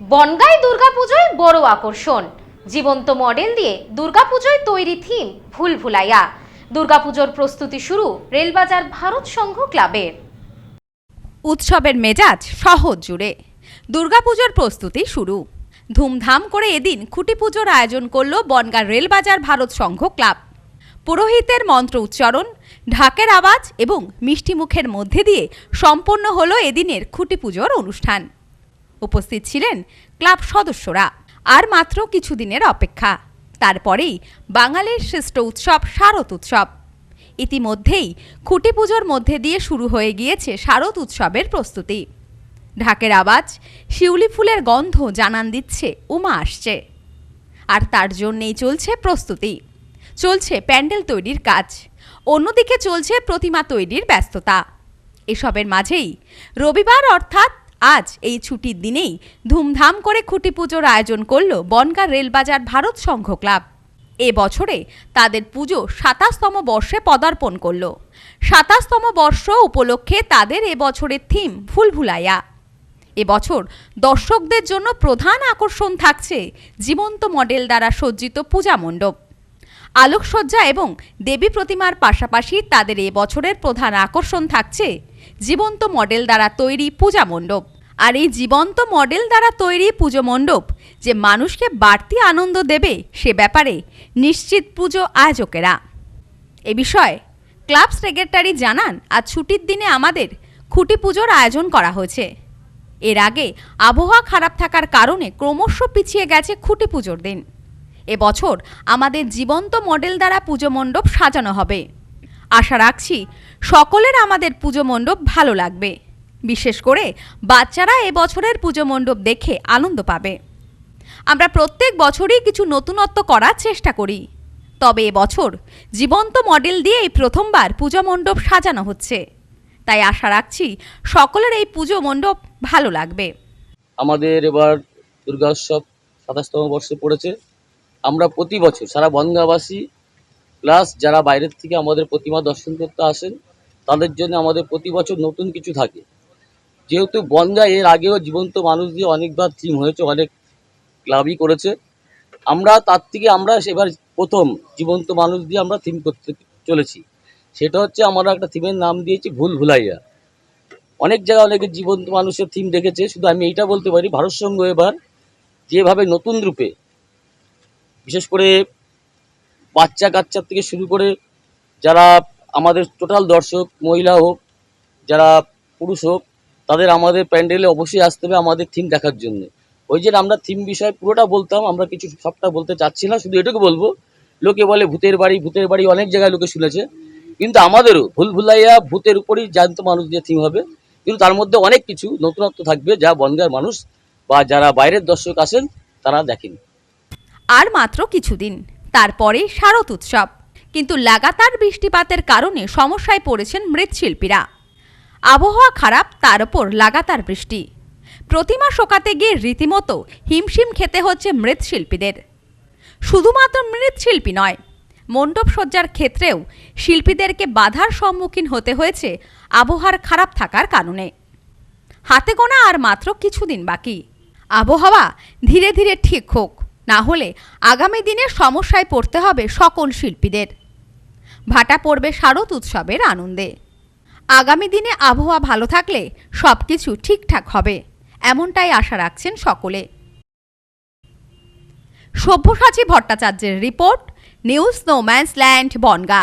বনগাঁয় দুর্গাপুজোয় বড় আকর্ষণ। জীবন্ত মডেল দিয়ে দুর্গাপুজোয় তৈরি থিম ভুল ভুলাইয়া দুর্গাপুজোর প্রস্তুতি শুরু রেলবাজার ভারত সংঘ ক্লাবের। উৎসবের মেজাজ শহর জুড়ে। দুর্গাপুজোর প্রস্তুতি শুরু। ধুমধাম করে এদিন খুঁটি পুজোর আয়োজন করল বনগাঁ রেলবাজার ভারত সংঘ ক্লাব। পুরোহিতের মন্ত্র উচ্চারণ, ঢাকের আওয়াজ এবং মিষ্টি মুখের মধ্যে দিয়ে সম্পন্ন হলো এদিনের খুঁটি পুজোর অনুষ্ঠান। উপস্থিত ছিলেন ক্লাব সদস্যরা। আর মাত্র কিছুদিনের অপেক্ষা। তারপরেই বাঙালির শ্রেষ্ঠ উৎসব শারদ উৎসব। ইতিমধ্যেই খুঁটি পুজোর মধ্যে দিয়ে শুরু হয়ে গিয়েছে শারদ উৎসবের প্রস্তুতি। ঢাকের আওয়াজ, শিউলি ফুলের গন্ধ জানান দিচ্ছে, উমা আসছে। আর তার জন্যেই চলছে প্রস্তুতি। চলছে প্যান্ডেল তৈরির কাজ। অন্যদিকে চলছে প্রতিমা তৈরির ব্যস্ততা। এসবের মাঝেই রবিবার অর্থাৎ আজ এই ছুটির দিনেই ধুমধাম করে খুঁটি পুজোর আয়োজন করল বনগাঁ রেলবাজার ভারত সংঘ ক্লাব। এ বছরে তাদের পুজো সাতাশতম বর্ষে পদার্পণ করল। সাতাশতম বর্ষ উপলক্ষে তাদের এ বছরের থিম ফুলভুলাইয়া এবছর দর্শকদের জন্য প্রধান আকর্ষণ থাকছে জীবন্ত মডেল দ্বারা সজ্জিত পূজা মণ্ডপ। আলোকসজ্জা এবং দেবী প্রতিমার পাশাপাশি তাদের এ বছরের প্রধান আকর্ষণ থাকছে জীবন্ত মডেল দ্বারা তৈরি পূজা মণ্ডপ। আর এই জীবন্ত মডেল দ্বারা তৈরি পুজো মণ্ডপ যে মানুষকে বাড়তি আনন্দ দেবে সে ব্যাপারে নিশ্চিত পুজো আয়োজকেরা। এ বিষয়ে ক্লাব সেক্রেটারি জানান, আজ ছুটির দিনে আমাদের খুঁটি পুজোর আয়োজন করা হয়েছে। এর আগে আবহাওয়া খারাপ থাকার কারণে ক্রমশ পিছিয়ে গেছে খুঁটি পুজোর দিন। এবছর আমাদের জীবন্ত মডেল দ্বারা পুজো মণ্ডপ সাজানো হবে। আশা রাখছি সকলের আমাদের পুজো মণ্ডপ ভালো লাগবে। বিশেষ করে বাচ্চারা এবছরের পুজো মণ্ডপ দেখে আনন্দ পাবে। আমরা প্রত্যেক বছরই কিছু নতুনত্ব করার চেষ্টা করি। তবে এবছর জীবন্ত মডেল দিয়ে এই প্রথমবার পুজো মণ্ডপ সাজানো হচ্ছে। তাই আশা রাখছি সকলের এই পুজো মণ্ডপ ভালো লাগবে। আমাদের এবার দুর্গা উৎসব সাতাশতম বর্ষে পড়েছে। আমরা প্রতি বছর, সারা বনগাঁবাসী প্লাস যারা বাইরের থেকে আমাদের প্রতিমা দর্শন করতে আসেন, তাদের জন্য আমাদের প্রতি বছর নতুন কিছু থাকে। যেহেতু বনগা এর আগেও জীবন্ত মানুষ দিয়ে অনেকবার থিম হয়েছে, অনেক ক্লাবই করেছে। আমরা তার থেকে আমরা এবার প্রথম জীবন্ত মানুষ দিয়ে আমরা থিম করতে চলেছি। সেটা হচ্ছে আমরা একটা থিমের নাম দিয়েছি ভুল ভুলাইয়া। অনেক জায়গায় অনেকে জীবন্ত মানুষের থিম দেখেছে, শুধু আমি এইটা বলতে পারি ভারত এবার যেভাবে নতুন রূপে বিশেষ করে বাচ্চা কাচ্চার থেকে শুরু করে যারা আমাদের টোটাল দর্শক, মহিলা হোক, যারা পুরুষ হোক, তাদের আমাদের প্যান্ডেলে অবশ্যই আসতে হবে আমাদের থিম দেখার জন্য। ওই যে আমরা থিম বিষয়ে পুরোটা বলতাম, আমরা কিছু সবটা বলতে চাচ্ছি না, শুধু এটুকু বলব, লোকে বলে ভূতের বাড়ি ভূতের বাড়ি অনেক জায়গায় লোকে শুনেছে, কিন্তু আমাদেরও ভুল ভুলাইয়া ভূতের উপরই জানতো মানুষ যে থিম হবে, কিন্তু তার মধ্যে অনেক কিছু নতুনত্ব থাকবে যা বনগার মানুষ বা যারা বাইরের দর্শক আসেন তারা দেখেন। আর মাত্র কিছুদিন। তারপরে শারদ উৎসব। কিন্তু লাগাতার বৃষ্টিপাতের কারণে সমস্যায় পড়েছেন মৃৎশিল্পীরা। আবহাওয়া খারাপ, তার ওপর লাগাতার বৃষ্টি। প্রতিমা শোকাতে গিয়ে রীতিমতো হিমশিম খেতে হচ্ছে মৃৎশিল্পীদের। শুধুমাত্র মৃৎশিল্পী নয়, মণ্ডপ সজ্জার ক্ষেত্রেও শিল্পীদেরকে বাধার সম্মুখীন হতে হয়েছে আবহাওয়ার খারাপ থাকার কারণে। হাতে গোনা আর মাত্র কিছুদিন বাকি। আবহাওয়া ধীরে ধীরে ঠিক হোক। না হলে আগামী দিনে সমস্যায় পড়তে হবে সকল শিল্পীদের। ভাটা পড়বে শারদ উৎসবের আনন্দে। আগামী দিনে আবহাওয়া ভালো থাকলে সব কিছু ঠিকঠাক হবে, এমনটাই আশা রাখছেন সকলে। সভ্যসাচী ভট্টাচার্যের report, news no man's land, Bongaon.